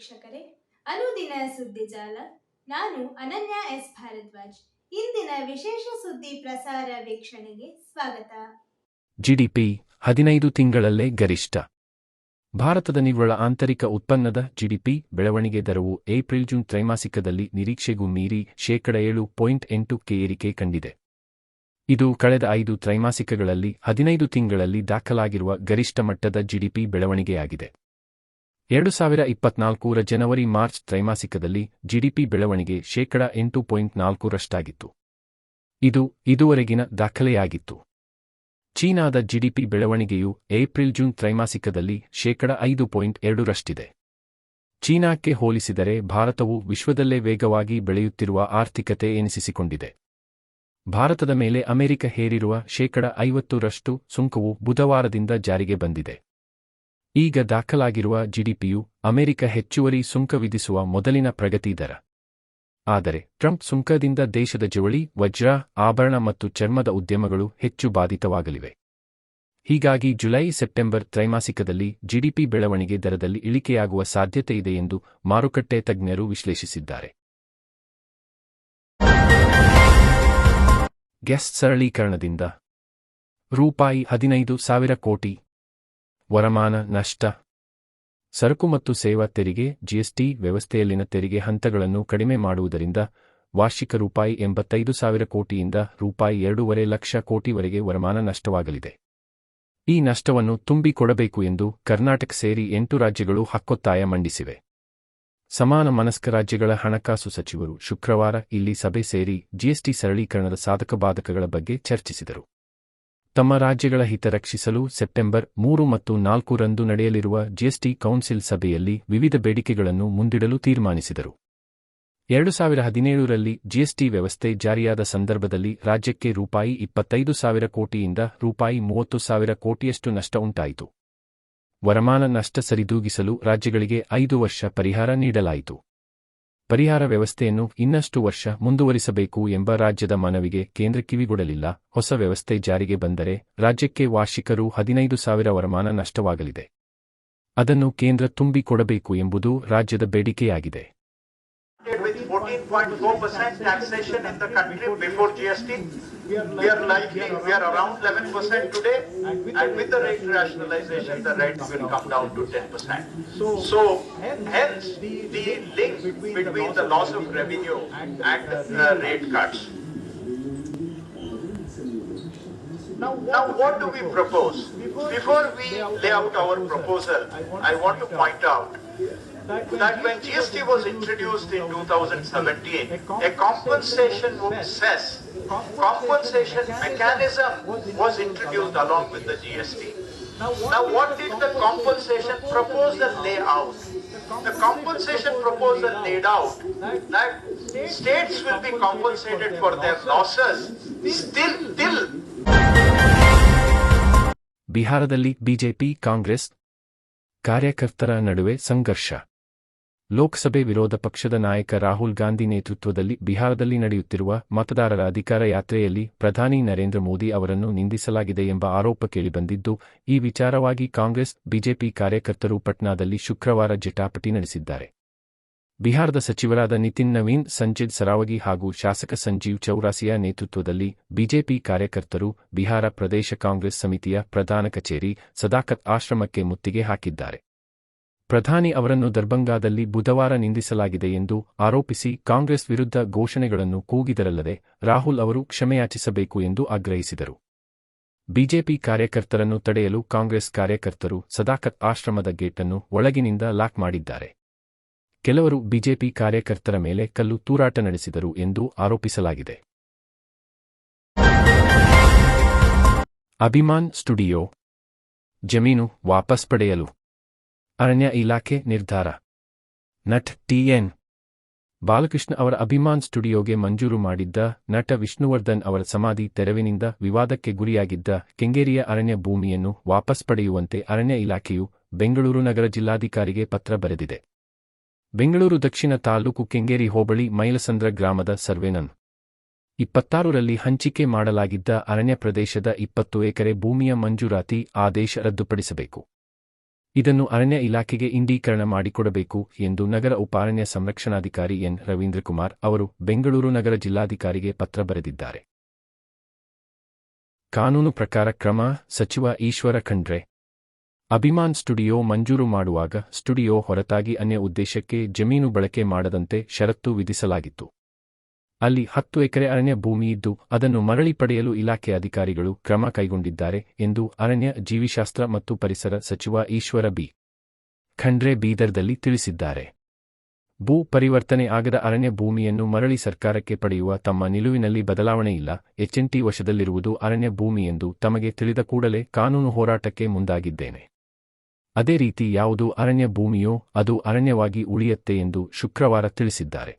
ವೀಕ್ಷಕರೇ, ಅನುದಿನ ಸುದ್ದಿ ಜಾಲ. ನಾನು ಅನನ್ಯ ಎಸ್. ಭಾರದ್ವಾಜ್. ಇಂದಿನ ವಿಶೇಷ ಸುದ್ದಿ ಪ್ರಸಾರ ವೀಕ್ಷಣೆಗೆ ಸ್ವಾಗತ. ಜಿಡಿಪಿ ಹದಿನೈದು ತಿಂಗಳಲ್ಲೇ ಗರಿಷ್ಠ. ಭಾರತದ ನಿವ್ವಳ ಆಂತರಿಕ ಉತ್ಪನ್ನದ ಜಿಡಿಪಿ ಬೆಳವಣಿಗೆ ದರವು ಏಪ್ರಿಲ್ ಜೂನ್ ತ್ರೈಮಾಸಿಕದಲ್ಲಿ ನಿರೀಕ್ಷೆಗೂ ಮೀರಿ ಶೇಕಡ ಏಳು ಪಾಯಿಂಟ್ ಎಂಟುಕ್ಕೆ ಏರಿಕೆ ಕಂಡಿದೆ. ಇದು ಕಳೆದ ಐದು ತ್ರೈಮಾಸಿಕಗಳಲ್ಲಿ ಹದಿನೈದು ತಿಂಗಳಲ್ಲಿ ದಾಖಲಾಗಿರುವ ಗರಿಷ್ಠ ಮಟ್ಟದ ಜಿಡಿಪಿ ಬೆಳವಣಿಗೆಯಾಗಿದೆ. ಎರಡು ಸಾವಿರ ಇಪ್ಪತ್ನಾಲ್ಕೂರ ಜನವರಿ ಮಾರ್ಚ್ ತ್ರೈಮಾಸಿಕದಲ್ಲಿ ಜಿಡಿಪಿ ಬೆಳವಣಿಗೆ ಶೇಕಡ ಎಂಟು ಪಾಯಿಂಟ್ ನಾಲ್ಕರಷ್ಟಾಗಿತ್ತು ಇದು ಇದುವರೆಗಿನ ದಾಖಲೆಯಾಗಿತ್ತು. ಚೀನಾದ ಜಿಡಿಪಿ ಬೆಳವಣಿಗೆಯು ಏಪ್ರಿಲ್ ಜೂನ್ ತ್ರೈಮಾಸಿಕದಲ್ಲಿ ಶೇಕಡ ಐದು ಪಾಯಿಂಟ್ ಎರಡರಷ್ಟಿದೆ ಚೀನಾಕ್ಕೆ ಹೋಲಿಸಿದರೆ ಭಾರತವು ವಿಶ್ವದಲ್ಲೇ ವೇಗವಾಗಿ ಬೆಳೆಯುತ್ತಿರುವ ಆರ್ಥಿಕತೆ ಎನಿಸಿಕೊಂಡಿದೆ ಭಾರತದ ಮೇಲೆ ಅಮೆರಿಕ ಹೇರಿರುವ ಶೇಕಡ ಐವತ್ತರಷ್ಟು ಸುಂಕವು ಬುಧವಾರದಿಂದ ಜಾರಿಗೆ ಬಂದಿದೆ. ಈಗ ದಾಖಲಾಗಿರುವ ಜಿಡಿಪಿಯು ಅಮೆರಿಕ ಹೆಚ್ಚುವರಿ ಸುಂಕ ವಿಧಿಸುವ ಮೊದಲಿನ ಪ್ರಗತಿ ದರ. ಆದರೆ ಟ್ರಂಪ್ ಸುಂಕದಿಂದ ದೇಶದ ಜವಳಿ, ವಜ್ರ, ಆಭರಣ ಮತ್ತು ಚರ್ಮದ ಉದ್ಯಮಗಳು ಹೆಚ್ಚು ಬಾಧಿತವಾಗಲಿವೆ. ಹೀಗಾಗಿ ಜುಲೈ, ಸೆಪ್ಟೆಂಬರ್ ತ್ರೈಮಾಸಿಕದಲ್ಲಿ ಜಿಡಿಪಿ ಬೆಳವಣಿಗೆ ದರದಲ್ಲಿ ಇಳಿಕೆಯಾಗುವ ಸಾಧ್ಯತೆಯಿದೆ ಎಂದು ಮಾರುಕಟ್ಟೆ ತಜ್ಞರು ವಿಶ್ಲೇಷಿಸಿದ್ದಾರೆ. ಗ್ಯಾಸ್ ಸರಳೀಕರಣದಿಂದ ರೂಪಾಯಿ ಹದಿನೈದು ಸಾವಿರ ಕೋಟಿ ವರಮಾನ, ನಷ್ಟ, ಸರಕು ಮತ್ತು ಸೇವಾ ತೆರಿಗೆ ಜಿಎಸ್ಟಿ ವ್ಯವಸ್ಥೆಯಲ್ಲಿನ ತೆರಿಗೆ ಹಂತಗಳನ್ನು ಕಡಿಮೆ ಮಾಡುವುದರಿಂದ ವಾರ್ಷಿಕ ರೂಪಾಯಿ ಎಂಬತ್ತೈದು ಸಾವಿರ ಕೋಟಿಯಿಂದ ರೂಪಾಯಿ ಎರಡೂವರೆ ಲಕ್ಷ ಕೋಟಿವರೆಗೆ ವರಮಾನ ನಷ್ಟವಾಗಲಿದೆ. ಈ ನಷ್ಟವನ್ನು ತುಂಬಿಕೊಡಬೇಕು ಎಂದು ಕರ್ನಾಟಕ ಸೇರಿ ಎಂಟು ರಾಜ್ಯಗಳು ಹಕ್ಕೊತ್ತಾಯ ಮಂಡಿಸಿವೆ. ಸಮಾನ ಮನಸ್ಕ ರಾಜ್ಯಗಳ ಹಣಕಾಸು ಸಚಿವರು ಶುಕ್ರವಾರ ಇಲ್ಲಿ ಸಭೆ ಸೇರಿ ಜಿಎಸ್ಟಿ ಸರಳೀಕರಣದ ಸಾಧಕ ಬಾಧಕಗಳ ಬಗ್ಗೆ ಚರ್ಚಿಸಿದರು. ತಮ್ಮ ರಾಜ್ಯಗಳ ಹಿತ ರಕ್ಷಿಸಲು ಸೆಪ್ಟೆಂಬರ್ ಮೂರು ಮತ್ತು ನಾಲ್ಕು ರಂದು ನಡೆಯಲಿರುವ ಜಿಎಸ್ಟಿ ಕೌನ್ಸಿಲ್ ಸಭೆಯಲ್ಲಿ ವಿವಿಧ ಬೇಡಿಕೆಗಳನ್ನು ಮುಂದಿಡಲು ತೀರ್ಮಾನಿಸಿದರು. ಎರಡು ಸಾವಿರ ಹದಿನೇಳರಲ್ಲಿ ಜಿಎಸ್ಟಿ ವ್ಯವಸ್ಥೆ ಜಾರಿಯಾದ ಸಂದರ್ಭದಲ್ಲಿ ರಾಜ್ಯಕ್ಕೆ ರೂಪಾಯಿ ಇಪ್ಪತ್ತೈದು ಸಾವಿರ ಕೋಟಿಯಿಂದ ರೂಪಾಯಿ ಮೂವತ್ತು ಸಾವಿರ ಕೋಟಿಯಷ್ಟು ನಷ್ಟ ಉಂಟಾಯಿತು. ವರಮಾನ ನಷ್ಟ ಸರಿದೂಗಿಸಲು ರಾಜ್ಯಗಳಿಗೆ ಐದು ವರ್ಷ ಪರಿಹಾರ ನೀಡಲಾಯಿತು. ಪರಿಹಾರ ವ್ಯವಸ್ಥೆಯನ್ನು ಇನ್ನಷ್ಟು ವರ್ಷ ಮುಂದುವರಿಸಬೇಕು ಎಂಬ ರಾಜ್ಯದ ಮನವಿಗೆ ಕೇಂದ್ರ ಕಿವಿಗೊಡಲಿಲ್ಲ. ಹೊಸ ವ್ಯವಸ್ಥೆ ಜಾರಿಗೆ ಬಂದರೆ ರಾಜ್ಯಕ್ಕೆ ವಾರ್ಷಿಕರು ಹದಿನೈದು ಸಾವಿರ ವರಮಾನ ನಷ್ಟವಾಗಲಿದೆ. ಅದನ್ನು ಕೇಂದ್ರ ತುಂಬಿಕೊಡಬೇಕು ಎಂಬುದು ರಾಜ್ಯದ ಬೇಡಿಕೆಯಾಗಿದೆ. With 14.4% taxation in the country before GST. We are likely, we are around 11% today, and with the rate rationalization, the rate will come down to 10%. So, hence, the link between the loss of revenue and uh, rate cuts. Now, what do we propose? Before we lay out our proposal, I want to point out that when GST was introduced in 2017, a compensation cess, compensation mechanism was introduced along with the GST. Now, what did the compensation proposal lay out? The compensation proposal laid out that states will be compensated for their losses still till ಬಿಹಾರದಲ್ಲಿ BJP Congress ಕಾರ್ಯಕರ್ತರ ನಡುವೆ ಸಂಘರ್ಷ ಲೋಕಸಭೆ ವಿರೋಧ ಪಕ್ಷದ ನಾಯಕ ರಾಹುಲ್ ಗಾಂಧಿ ನೇತೃತ್ವದಲ್ಲಿ ಬಿಹಾರದಲ್ಲಿ ನಡೆಯುತ್ತಿರುವ ಮತದಾರರ ಅಧಿಕಾರ ಯಾತ್ರೆಯಲ್ಲಿ ಪ್ರಧಾನಿ ನರೇಂದ್ರ ಮೋದಿ ಅವರನ್ನು ನಿಂದಿಸಲಾಗಿದೆ ಎಂಬ ಆರೋಪ ಕೇಳಿಬಂದಿದ್ದು, ಈ ವಿಚಾರವಾಗಿ ಕಾಂಗ್ರೆಸ್, ಬಿಜೆಪಿ ಕಾರ್ಯಕರ್ತರು ಪಟ್ನಾದಲ್ಲಿ ಶುಕ್ರವಾರ ಜಟಾಪಟಿ ನಡೆಸಿದ್ದಾರೆ. ಬಿಹಾರದ ಸಚಿವರಾದ ನಿತಿನ್ ನವೀನ್ ಸಂಜಿತ್ ಸರಾವಗಿ ಹಾಗೂ ಶಾಸಕ ಸಂಜೀವ್ ಚೌರಾಸಿಯಾ ನೇತೃತ್ವದಲ್ಲಿ ಬಿಜೆಪಿ ಕಾರ್ಯಕರ್ತರು ಬಿಹಾರ ಪ್ರದೇಶ ಕಾಂಗ್ರೆಸ್ ಸಮಿತಿಯ ಪ್ರಧಾನ ಕಚೇರಿ ಸದಾಕತ್ ಆಶ್ರಮಕ್ಕೆ ಮುತ್ತಿಗೆ ಹಾಕಿದ್ದಾರೆ. ಪ್ರಧಾನಿ ಅವರನ್ನು ದರ್ಭಂಗಾದಲ್ಲಿ ಬುಧವಾರ ನಿಂದಿಸಲಾಗಿದೆ ಎಂದು ಆರೋಪಿಸಿ ಕಾಂಗ್ರೆಸ್ ವಿರುದ್ಧ ಘೋಷಣೆಗಳನ್ನು ಕೂಗಿದರಲ್ಲದೆ ರಾಹುಲ್ ಅವರು ಕ್ಷಮೆಯಾಚಿಸಬೇಕು ಎಂದು ಆಗ್ರಹಿಸಿದರು. ಬಿಜೆಪಿ ಕಾರ್ಯಕರ್ತರನ್ನು ತಡೆಯಲು ಕಾಂಗ್ರೆಸ್ ಕಾರ್ಯಕರ್ತರು ಸದಾಕತ್ ಆಶ್ರಮದ ಗೇಟನ್ನು ಒಳಗಿನಿಂದ ಲಾಕ್ ಮಾಡಿದ್ದಾರೆ. ಕೆಲವರು ಬಿಜೆಪಿ ಕಾರ್ಯಕರ್ತರ ಮೇಲೆ ಕಲ್ಲು ತೂರಾಟ ನಡೆಸಿದರು ಎಂದು ಆರೋಪಿಸಲಾಗಿದೆ. ಅಭಿಮಾನ್ ಸ್ಟುಡಿಯೋ. ಜಮೀನು ವಾಪಸ್ ಪಡೆಯಲು. ಅರಣ್ಯ ಇಲಾಖೆ ನಿರ್ಧಾರ. ನಟ್ ಟಿಎನ್ ಬಾಲಕೃಷ್ಣ ಅವರ ಅಭಿಮಾನ್ ಸ್ಟುಡಿಯೋಗೆ ಮಂಜೂರು ಮಾಡಿದ್ದ ನಟ ವಿಷ್ಣುವರ್ಧನ್ ಅವರ ಸಮಾಧಿ ತೆರವಿನಿಂದ ವಿವಾದಕ್ಕೆ ಗುರಿಯಾಗಿದ್ದ ಕೆಂಗೇರಿಯ ಅರಣ್ಯ ಭೂಮಿಯನ್ನು ವಾಪಸ್ ಪಡೆಯುವಂತೆ ಅರಣ್ಯ ಇಲಾಖೆಯು ಬೆಂಗಳೂರು ನಗರ ಜಿಲ್ಲಾಧಿಕಾರಿಗೆ ಪತ್ರ ಬರೆದಿದೆ. ಬೆಂಗಳೂರು ದಕ್ಷಿಣ ತಾಲೂಕು ಕೆಂಗೇರಿ ಹೋಬಳಿ ಮೈಲಸಂದ್ರ ಗ್ರಾಮದ ಸರ್ವೇನನ್. ಇಪ್ಪತ್ತಾರರಲ್ಲಿ ಹಂಚಿಕೆ ಮಾಡಲಾಗಿದ್ದ ಅರಣ್ಯ ಪ್ರದೇಶದ ಇಪ್ಪತ್ತು ಎಕರೆ ಭೂಮಿಯ ಮಂಜೂರಾತಿ ಆದೇಶ ರದ್ದುಪಡಿಸಬೇಕು. ಇದನ್ನು ಅರಣ್ಯ ಇಲಾಖೆಗೆ ಇಂಡೀಕರಣ ಮಾಡಿಕೊಡಬೇಕು ಎಂದು ನಗರ ಉಪಾರಣ್ಯ ಸಂರಕ್ಷಣಾಧಿಕಾರಿ ಎನ್. ರವೀಂದ್ರಕುಮಾರ್ ಅವರು ಬೆಂಗಳೂರು ನಗರ ಜಿಲ್ಲಾಧಿಕಾರಿಗೆ ಪತ್ರ ಬರೆದಿದ್ದಾರೆ. ಕಾನೂನು ಪ್ರಕಾರ ಕ್ರಮ, ಸಚಿವ ಈಶ್ವರ ಖಂಡ್ರೆ. ಅಭಿಮಾನ್ ಸ್ಟುಡಿಯೋ ಮಂಜೂರು ಮಾಡುವಾಗ ಸ್ಟುಡಿಯೋ ಹೊರತಾಗಿ ಅನ್ಯ ಉದ್ದೇಶಕ್ಕೆ ಜಮೀನು ಬಳಕೆ ಮಾಡದಂತೆ ಷರತ್ತು ವಿಧಿಸಲಾಗಿತ್ತು. ಅಲ್ಲಿ ಹತ್ತು ಎಕರೆ ಅರಣ್ಯ ಭೂಮಿ ಇದ್ದು ಅದನ್ನು ಮರಳಿ ಪಡೆಯಲು ಇಲಾಖೆ ಅಧಿಕಾರಿಗಳು ಕ್ರಮ ಕೈಗೊಂಡಿದ್ದಾರೆ ಎಂದು ಅರಣ್ಯ ಜೀವಿಶಾಸ್ತ್ರ ಮತ್ತು ಪರಿಸರ ಸಚಿವ ಈಶ್ವರ ಬಿ. ಖಂಡ್ರೆ ಬೀದರ್ದಲ್ಲಿ ತಿಳಿಸಿದ್ದಾರೆ. ಭೂ ಪರಿವರ್ತನೆ ಆಗದ ಅರಣ್ಯ ಭೂಮಿಯನ್ನು ಮರಳಿ ಸರ್ಕಾರಕ್ಕೆ ಪಡೆಯುವ ತಮ್ಮ ನಿಲುವಿನಲ್ಲಿ ಬದಲಾವಣೆಯಿಲ್ಲ ಎಚ್ಎನ್ಟಿ ವಶದಲ್ಲಿರುವುದು ಅರಣ್ಯ ಭೂಮಿ ಎಂದು ತಮಗೆ ತಿಳಿದ ಕೂಡಲೇ ಕಾನೂನು ಹೋರಾಟಕ್ಕೆ ಮುಂದಾಗಿದ್ದೇನೆ. ಅದೇ ರೀತಿ ಯಾವುದು ಅರಣ್ಯ ಭೂಮಿಯೋ ಅದು ಅರಣ್ಯವಾಗಿ ಉಳಿಯತ್ತೆ ಎಂದು ಶುಕ್ರವಾರ ತಿಳಿಸಿದ್ದಾರೆ.